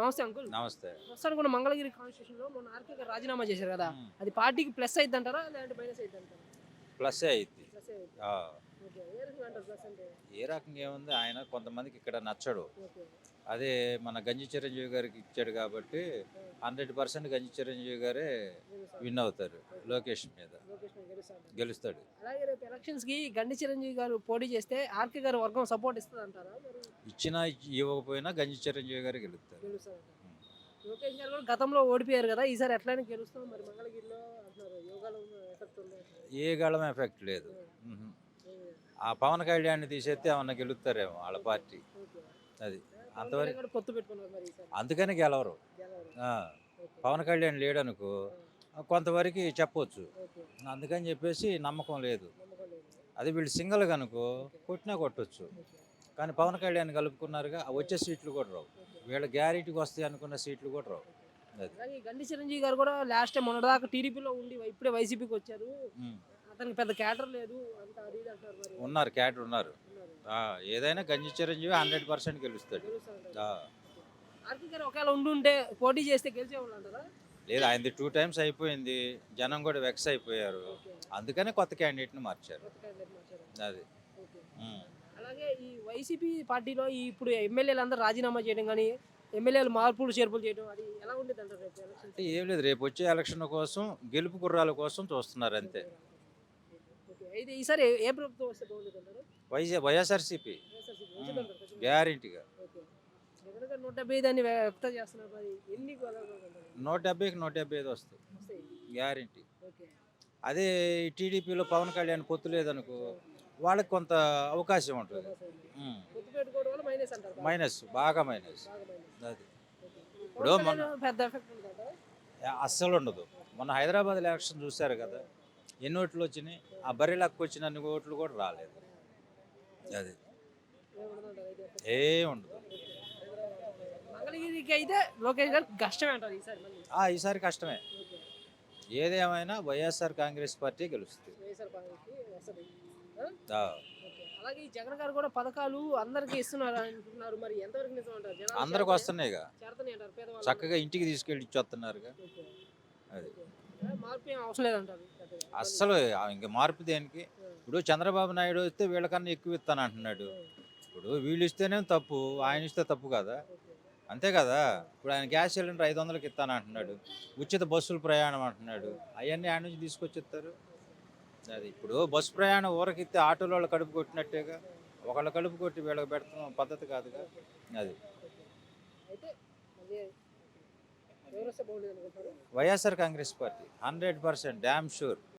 నమస్తే అంకుల్. నమస్తే. ప్రస్తుతానికి కూడా మంగళగిరి కాన్స్టిట్యూషన్లో మొన్న ఆర్కే గారు రాజీనామా చేశారు కదా. అది పార్టీకి ప్లస్ అయింది అంటారా లేదంటే మైనస్ అయింది అంటారా ప్లస్ అయింది ఏ రకంగా ఏముంది? ఆయన కొంతమందికి ఇక్కడ నచ్చడు. అదే మన గంజి చిరంజీవి గారికి ఇచ్చాడు కాబట్టి హండ్రెడ్ పర్సెంట్ గంజి చిరంజీవి గారే విన్ అవుతారు లోకేష్ మీద. గెలుస్తాడు. అలాగే రేపు ఎలక్షన్స్కి గండి చిరంజీవి గారు పోటీ చేస్తే ఆర్కే గారు వర్గం సపోర్ట్ ఇస్తుంది అంటారా ఇచ్చినా ఇవ్వకపోయినా గంజి చిరంజీవి గారు గెలుస్తారు. గెలుస్తారంటారు లోకేష్ గారు కూడా గతంలో ఓడిపోయారు కదా ఈసారి ఎట్లయినా గెలుస్తాం మరి మంగళగిరిలో ఏ గళం ఎఫెక్ట్ లేదు. ఆ పవన్ కళ్యాణ్ తీసేస్తే ఏమన్నా గెలుస్తారేమో వాళ్ళ పార్టీ. అది. అంతవరకు కళ్యాణ్ కూడా పొత్తు పెట్టుకున్నారు మరి ఈసారి. అందుకని గెలవరు. గెలవరు. ఆ, ఓకే. పవన్ కళ్యాణ్ లేడనుకో కొంతవరకు చెప్పొచ్చు. ఓకే. అందుకని చెప్పేసి నమ్మకం లేదు. నమ్మకం లేదు. అది వీళ్ళు సింగల్ కనుకో కొట్టినా కొట్టొచ్చు. కానీ పవన్ కళ్యాణ్ కలుపుకున్నారుగా ఆ వచ్చే సీట్లు కూడా రావు. వీళ్ళ గ్యారెంటీకి వస్తాయి అనుకున్న సీట్లు కూడా రావు. అది. అలాగే ఈ గండి చిరంజీవి గారు కూడా లాస్ట్ టైం మొన్నదాకా టీడీపీలో ఉండి ఇప్పుడే వైసీపీకి వచ్చారు. ఉమ్. అతనికి పెద్ద క్యాటర్ లేదు అంత అది ఇది అంటారు మరి. ఉన్నారు క్యాటర్ ఉన్నారు. ఏదైనా గంజి చిరంజీవి హండ్రెడ్ పర్సెంట్ గెలుస్తాడు. ఆర్కే గారు ఒకవేళ ఉండుంటే పోటీ చేస్తే గెలిచేవాళ్ళు అంటారా? లేదు ఆయనది టూ టైమ్స్ అయిపోయింది. జనం కూడా వెక్స్ అయిపోయారు. అందుకనే కొత్త క్యాండిడేట్ని మార్చారు. అది. ఉమ్. అలాగే ఈ వైసీపీ పార్టీలో ఈ ఇప్పుడు ఎమ్మెల్యేలు అందరూ రాజీనామా చేయడం కానీ ఎమ్మెల్యేలు మార్పులు చేర్పులు చేయడం అది ఎలా ఉండేది అంటారు రేపు ఎలక్షన్స్ అంటే ఏం లేదు రేపు వచ్చే ఎలక్షన్ కోసం గెలుపు గుర్రాల కోసం చూస్తున్నారు అంతే. అయితే ఈసారి ఏ- ప్రభుత్వం వస్తే బాగుంటుంది వైజా వైఎస్ఆర్సీపీ. గ్యారంటీగా. నూట డెబ్బై ఐదు అని వ్యక్తం చేస్తున్నారు మరి ఎన్ని కొలగలుగుతారు? నూట డెబ్బైకి నూట డెబ్బై ఐదు వస్తుంది వస్తాయి. గ్యారంటీ. అదే టీడీపీలో పవన్ కళ్యాణ్ పొత్తు లేదనుకో వాళ్ళకి కొంత అవకాశం ఉంటుంది. మైనస్ బాగా. మైనస్ అది. ఇప్పుడు మన- పెద్ద? అస్సలు ఉండదు. మొన్న హైదరాబాద్ ఎలక్షన్ చూశారు కదా ఎన్ని ఓట్లు వచ్చినాయి? ఆ బర్రెలకు వచ్చిన అన్ని ఓట్లు కూడా రాలేదు. అది? ఏ ఉండదు. అయితే లోకేష్ గారు కష్టమే అంటారు ఈసారి మళ్ళీ. ఆ ఈసారి కష్టమే. ఏదేమైనా వైఎస్ఆర్ కాంగ్రెస్ పార్టీ గెలుస్తుంది. అలాగే జగన్ గారు కూడా పథకాలు అందరికీ ఇస్తున్నారు అంటున్నారు. మరి ఎంతవరకు నిజం అంటారు? జనాలు అందరికి? వస్తున్నాయిగా. చక్కగా ఇంటికి తీసుకెళ్ళి ఇచ్చొస్తున్నారుగా. అది. అస్సలు ఇంక మార్పు దేనికి? ఇప్పుడు చంద్రబాబు నాయుడు వస్తే వీళ్ళకన్నా ఎక్కువ ఇస్తాను అంటున్నాడు. ఇప్పుడు వీళ్ళు ఇస్తేనే తప్పు ఆయన ఇస్తే తప్పు కదా. అంతే కదా? ఇప్పుడు ఆయన గ్యాస్ సిలిండర్ ఐదు వందలకి ఇస్తాను అంటున్నాడు. ఉచిత బస్సులు ప్రయాణం అంటున్నాడు. అవన్నీ ఆయన నుంచి తీసుకొచ్చిస్తారు? అది ఇప్పుడు బస్సు ప్రయాణం ఊరకిస్తే ఆటోలో వాళ్ళు కడుపు కొట్టినట్టేగా? ఒకళ్ళ కడుపు కొట్టి వీళ్ళకి పెడుతున్న పద్ధతి కాదుగా? అది అయితే అదే ఎవరు వస్తే బాగుండేది అనుకుంటారు YSR Congress party hundred percent damn sure